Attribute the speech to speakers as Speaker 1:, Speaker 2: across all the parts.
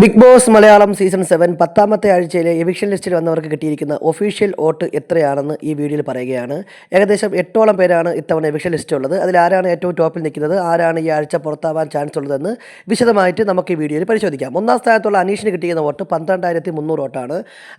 Speaker 1: Bigg Boss Malayalam season seven പത്താമത്തെ ആഴ്ചയിലെ eviction ലിസ്റ്റിൽ വന്നവർക്ക് കിട്ടിയിരിക്കുന്ന ഒഫീഷ്യൽ വോട്ട് എത്രയാണെന്ന് ഈ വീഡിയോയിൽ പറയുകയാണ്. ഏകദേശം എട്ടോളം പേരാണ് ഇത്തവണ എവിക്ഷൻ ലിസ്റ്റ് ഉള്ളത്. അതിൽ ആരാണ് ഏറ്റവും ടോപ്പിൽ നിൽക്കുന്നത്? ആരാണ് ഈ ആഴ്ച പുറത്താവാൻ ചാൻസ് ഉള്ളതെന്ന് വിശദമായിട്ട് നമുക്ക് ഈ വീഡിയോയിൽ പരിശോധിക്കാം. ഒന്നാം സ്ഥാനത്തുള്ള അനീഷിന് കിട്ടിയിരുന്ന വോട്ട് പന്ത്രണ്ടായിരത്തി മുന്നൂറ് വോട്ടാണ്.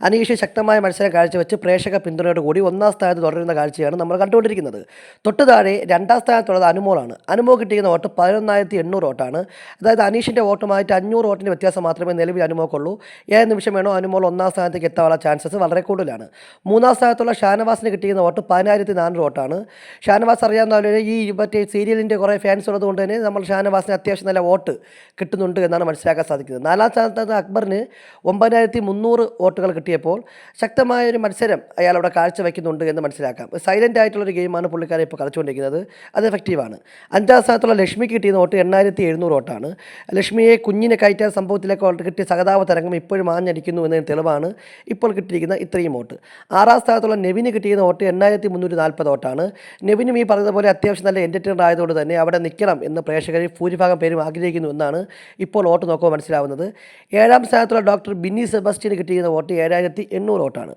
Speaker 1: അനീഷ് ശക്തമായ മത്സരം കാഴ്ചവെച്ച് പ്രേക്ഷക പിന്തുണയോട് കൂടി ഒന്നാം സ്ഥാനത്ത് തുടരുന്ന കാഴ്ചയാണ് നമ്മൾ കണ്ടുകൊണ്ടിരിക്കുന്നത്. തൊട്ടു താഴെ രണ്ടാം സ്ഥാനത്തുള്ളത് അനുമോളാണ്. അനുമോ കിട്ടിയിരുന്ന വോട്ട് പതിനൊന്നായിരത്തി എണ്ണൂറ് വോട്ടാണ്. അതായത് അനീഷിന്റെ വോട്ടുമായിട്ട് അഞ്ഞൂറ് വോട്ടിന്റെ വ്യത്യാസം മാത്രമേ നിലവിൽ അനുമോക്കുള്ളൂ. ഏത് നിമിഷം വേണോ അനുമോൾ ഒന്നാം സ്ഥാനത്തേക്ക് എത്താനുള്ള ചാൻസസ് വളരെ കൂടുതലാണ്. മൂന്നാം സ്ഥാനത്തുള്ള ഷാനവാസിന് കിട്ടിയിരുന്ന വോട്ട് പതിനായിരത്തി നാനൂറ് വോട്ടാണ്. ഷാനവാസ് അറിയാവുന്ന ഈ മറ്റേ സീരിയലിന്റെ കുറേ ഫാൻസ് ഉള്ളതുകൊണ്ട് തന്നെ നമ്മൾ ഷാനവാസിന് അത്യാവശ്യം നല്ല വോട്ട് കിട്ടുന്നുണ്ട് എന്നാണ് മനസ്സിലാക്കാൻ സാധിക്കുന്നത്. നാലാം സ്ഥാനത്ത് അക്ബറിന് ഒമ്പതിനായിരത്തി മുന്നൂറ് വോട്ടുകൾ കിട്ടിയപ്പോൾ ശക്തമായ ഒരു മത്സരം അയാൾ അവിടെ കാഴ്ചവെക്കുന്നുണ്ട് എന്ന് മനസ്സിലാക്കാം. സൈലന്റ് ആയിട്ടുള്ളൊരു ഗെയിമാണ് പുള്ളിക്കാരെ ഇപ്പോൾ കളിച്ചുകൊണ്ടിരിക്കുന്നത്. അത് എഫക്റ്റീവാണ് അഞ്ചാം സ്ഥാനത്തുള്ള ലക്ഷ്മിക്ക് കിട്ടിയ വോട്ട് എണ്ണായിരത്തി എഴുന്നൂറ് വോട്ടാണ്. ലക്ഷ്മിയെ കുഞ്ഞിനെ കയറ്റാൻ സംഭവത്തിലേക്ക് അവർക്ക് കിട്ടിയ സഹതാപ തരംഗം ഇപ്പോഴും ആഞ്ഞടിക്കുന്നു എന്നതിന് തെളിവാണ് ഇപ്പോൾ കിട്ടിയിരിക്കുന്ന ഇത്രയും വോട്ട്. ആറാം സ്ഥാനത്തുള്ള നെവിന് കിട്ടിയ വോട്ട് എണ്ണായിരത്തി മുന്നൂറ്റി നാൽപ്പത് വോട്ടാണ്. നെവിനും ഈ പറഞ്ഞതുപോലെ അത്യാവശ്യം നല്ല എന്റർടൈനർ ആയതുകൊണ്ട് തന്നെ അവിടെ നിൽക്കണം എന്ന് പ്രേക്ഷകരിൽ ഭൂരിഭാഗം പേരും ആഗ്രഹിക്കുന്നു എന്നാണ് ഇപ്പോൾ വോട്ട് നോക്കുമ്പോൾ മനസ്സിലാവുന്നത്. ഏഴാം സ്ഥാനത്തുള്ള ഡോക്ടർ ബിന്നി സെബാസ്റ്റ്യന് കിട്ടിയിരുന്ന വോട്ട് ഏഴായിരത്തി എണ്ണൂറ് വോട്ടാണ്.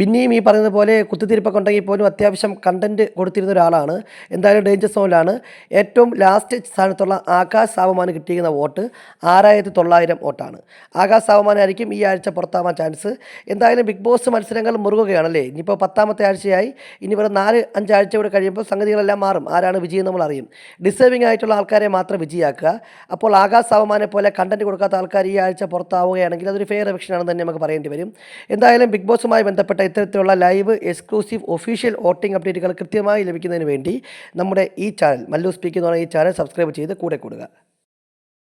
Speaker 1: ബിന്നിയും ഈ പറയുന്നത് പോലെ കുത്തിത്തിരിപ്പൊക്കെ ഉണ്ടെങ്കിൽ പോലും അത്യാവശ്യം കണ്ടന്റ് കൊടുത്തിരുന്ന ഒരാളാണ്. എന്തായാലും ഡേഞ്ചർ സോണിലാണ് ഏറ്റവും ലാസ്റ്റ് സ്ഥാനത്തുള്ള ആകാശ് സാവമാന് കിട്ടിയിരുന്ന വോട്ട് ആറായിരത്തി തൊള്ളായിരം വോട്ടാണ്. ആകാശ് സാവമാനായിരിക്കും ഈ ആഴ്ച പുറത്താവാൻ ചാൻസ്. എന്തായാലും ബിഗ് ബോസ് മത്സരങ്ങൾ മുറുകുകയാണല്ലേ? ഇനിയിപ്പോൾ പത്താമത്തെ ആഴ്ചയായി. ഇനി ഇവിടെ നാല് അഞ്ചാഴ്ച കൂടെ കഴിയുമ്പോൾ സംഗതികളെല്ലാം മാറും. ആരാണ് വിജയം നമ്മൾ അറിയും. ഡിസേർവിംഗ് ആയിട്ടുള്ള ആൾക്കാരെ മാത്രം വിജയിയാക്കുക. അപ്പോൾ ആകാശ് സാവമാനെ പോലെ കണ്ടന്റ് കൊടുക്കാത്ത ആൾക്കാർ ഈ ആഴ്ച പുറത്താവുകയാണെങ്കിൽ അതൊരു ഫെയർ എലക്ഷൻ ആണെന്ന് തന്നെ നമുക്ക് പറയേണ്ടി വരും. എന്തായാലും ബിഗ് ബോസുമായി ബന്ധപ്പെട്ട ഇത്തരത്തിലുള്ള ലൈവ് എക്സ്ക്ലൂസീവ് ഒഫീഷ്യൽ വോട്ടിംഗ് അപ്ഡേറ്റുകൾ കൃത്യമായി ലഭിക്കുന്നതിന് വേണ്ടി നമ്മുടെ ഈ ചാനൽ മല്ലു സ്പീക്ക് എന്ന് പറയുന്ന ഈ ചാനൽ സബ്സ്ക്രൈബ് ചെയ്ത് കൂടെ കൂടുക.